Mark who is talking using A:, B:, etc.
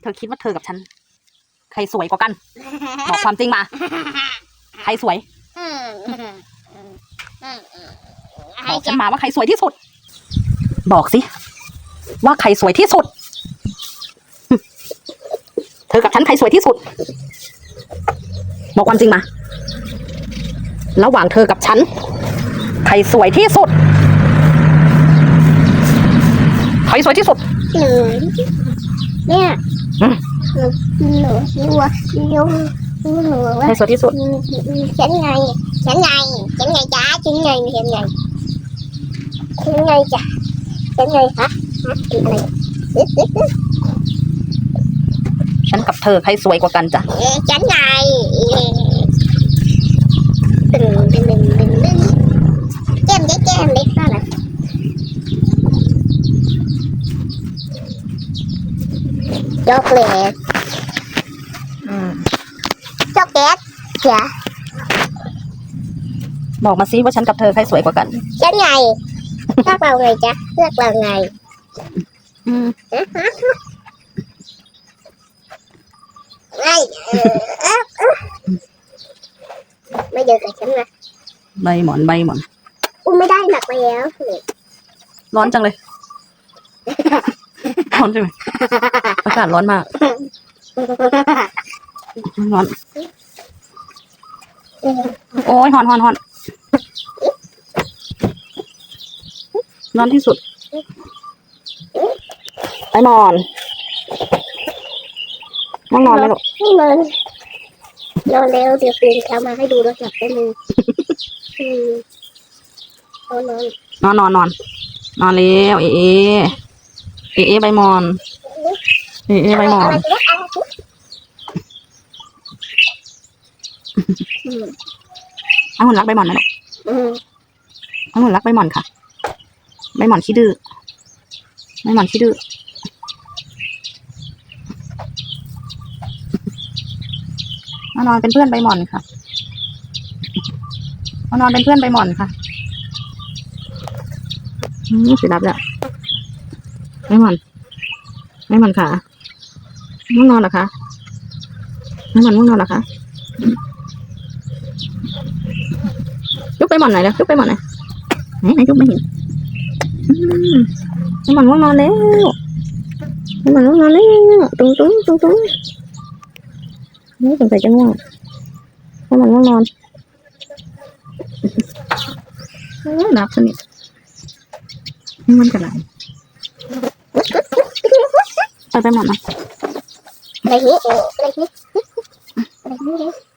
A: เธอคิดว่าเธอกับฉัน ใครสวยกว่ากัน บอกความจริงมา ใครสวยบอกฉันมาว่าใครสวยที่สุด บอกสิ ว่าใครสวยที่สุด เธอกับฉันใครสวยที่สุด บอกความจริงมา ระหว่างเธอกับฉัน ใครสวยที่สุด ใครสวยที่สุด
B: หนูเนี่ย
A: อืม
B: หนูหนูหนูหนูหนู
A: ใครสวยที่สุด
B: ฉันไงฉันไงฉันไงจ้าฉันไงฉันไงฉันไงจ้ะฉันไงฮะฮะอะไร
A: ฉันกับเธอใครสวยกว่ากันจ้ะ
B: เอ๊ะฉันไงตึงตึงตึงตึงตึงแก้มเล็กแก้มเล็กเท่าไหร่ ช็อกโกแลต
A: อืม
B: ช็อกโกแลตจ้ะ
A: บอกมาซิว่าฉันกับเธอใครสวยกว่ากัน
B: ฉันไงเลือกเราไงจ๊ะเลือกเราไง
A: อืม
B: ไงเออเอ๊ะเอ๊ะไม่เจอกับฉันนะ
A: ใบหมอนใบหมอน
B: อุ้มไม่ได้หนักไปแล้วนี่
A: ร้อนจังเลย ร้อนใช่ไหมอากาศร้อนมาก ร้อน โอ้ยหอนหอนหอนร้อนที่สุด ไปนอนนั่งนอนไหมลูก
B: ให้มันนอนเร็วเดี๋ยวตื่นเช้ามาให้ดูรถกลับได้เลยอืมนอนนอน
A: นอนนอนนอนนอนเร็วเอ เอเอเอใบหมอนเอเอใบหมอน
B: อะไรอะไรอะไรอืม
A: อังุ่นรักใบหมอนไหมลูก
B: อืม
A: อังุ่นรักใบหมอนค่ะ ใบหมอนขี้ดื้อ ใบหมอนขี้ดื้อ มานอนเป็นเพื่อนใบหมอนค่ะ มานอนเป็นเพื่อนใบหมอนค่ะ อืมสิรับแล้ว ใบหมอนใบหมอนค่ะง่วงนอนเหรอคะใบหมอนง่วงนอนเหรอคะยกไปหมอนไหนอยแล้วยกไปหมอนไหนอยไหนไหนยกไม่เห็นอืมใบหมอนง่วงนอนแล้วใบหมอนง่วงนอนแล้วตุ้งตุ้งตุ้งตุ้งนี่สงสัยจะง่วงใบหมอนง่วงนอนโอ้ยหลับสนิทนี่มันกระไรเอา ไปหมอนมา
B: อะไรนี่เอออะไรนี่อะไรนี่